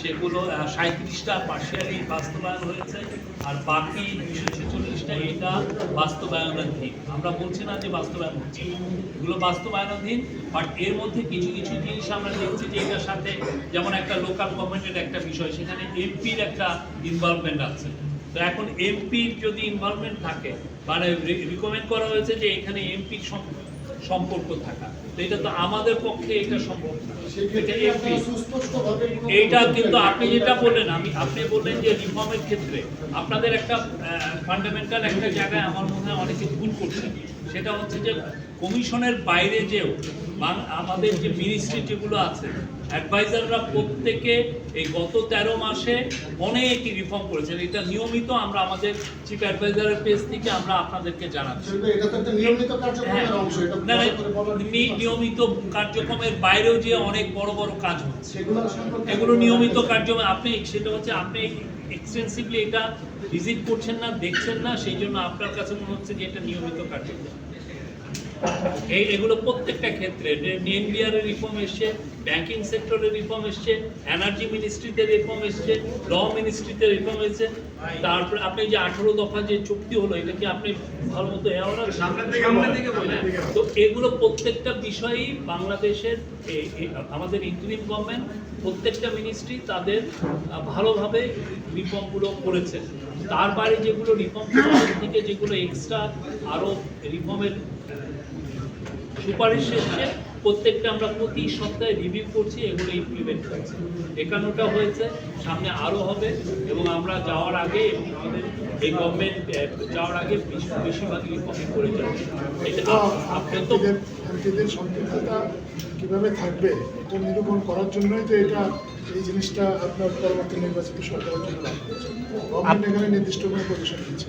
সেগুলো সাঁত্রিশটা পার্শিয়ালি বাস্তবায়ন হয়েছে আর বাকি দুশো ছেচল্লিশটা এটা বাস্তবায়নাধীন। আমরা বলছি না যে বাস্তবায়ন হচ্ছে, এগুলো বাস্তবায়নাধীন বাট এর মধ্যে কিছু কিছু জিনিস আমরা দেখছি যে এটার সাথে যেমন একটা লোকাল গভর্নমেন্টের একটা বিষয়, সেখানে এমপির একটা ইনভলভমেন্ট আছে। তো এখন এমপির যদি ইনভলভমেন্ট থাকে মানে রিকমেন্ড করা হয়েছে যে এখানে এমপির সম্পর্ক থাকা। এটা তো আমাদের পক্ষে এটা সম্ভব এইটা কিন্তু আপনি যেটা বললেন আমি আপনি বললেন যে রিফর্মের ক্ষেত্রে আপনাদের একটা ফান্ডামেন্টাল একটা জায়গায় আমার মনে হয় অনেকে ভুল করছে সেটা হচ্ছে যে কমিশনের বাইরে যেও আমাদের যে মিনিস্ট্রি যেগুলো আছে অ্যাডভাইজাররা প্রত্যেকে এই গত তেরো মাসে অনেক রিফর্ম করেছেন। এটা নিয়মিত আমরা আমাদের চিফ অ্যাডভাইজারের পেজ থেকে আমরা আপনাদেরকে জানাচ্ছি। একটা নিয়মিত কার্যক্রমের বাইরেও যে অনেক বড় বড় কাজ হচ্ছে। এগুলো নিয়মিত কার্যক্রম আপনি সেটা হচ্ছে আপনি এক্সটেন্সিভলি এটা ভিজিট করছেন না দেখছেন না সেই জন্য আপনার কাছে মনে হচ্ছে যে এটা নিয়মিত কার্যক্রম। এই এগুলো প্রত্যেকটা ক্ষেত্রে এনবিআর এর রিফর্ম এসছে ব্যাংকিং সেক্টরের রিফর্ম এসছে এনার্জি মিনিস্ট্রিতে রিফর্ম এসছে ল মিনিস্ট্রিতে রিফর্ম এসছে। তারপরে আপনি যে আঠারো দফা যে চুক্তি হলো এটা কি আপনি ভালো মতো তো এগুলো প্রত্যেকটা বিষয়ই বাংলাদেশের আমাদের ইন্টারিম গভর্নমেন্ট প্রত্যেকটা মিনিস্ট্রি তাদের ভালোভাবে রিফর্মগুলো করেছে। তার বাইরে যেগুলো রিফর্ম থেকে যেগুলো এক্সট্রা আরও রিফর্মের সুপারিশ এসছে প্রত্যেকটা আমরা প্রতি সপ্তাহে রিভিউ করছি এগুলো ইমপ্লিমেন্ট করছি। একান্নটা হয়েছে সামনে আরও হবে এবং আমরা যাওয়ার আগে এবং আমাদের এই গভর্নমেন্ট যাওয়ার আগে বেশি- বেশিরভাগ রিফর্মই করে যাবে। এটা আপ- তো সম্পৃক্ততা কীভাবে থাকবে এটা নিরূপণ করার জন্যই তো এটা এই জিনিসটা আপনার পরবর্তী নির্বাচিত সরকারের জন্য এখানে নির্দিষ্ট কোনো পজিশন দিচ্ছে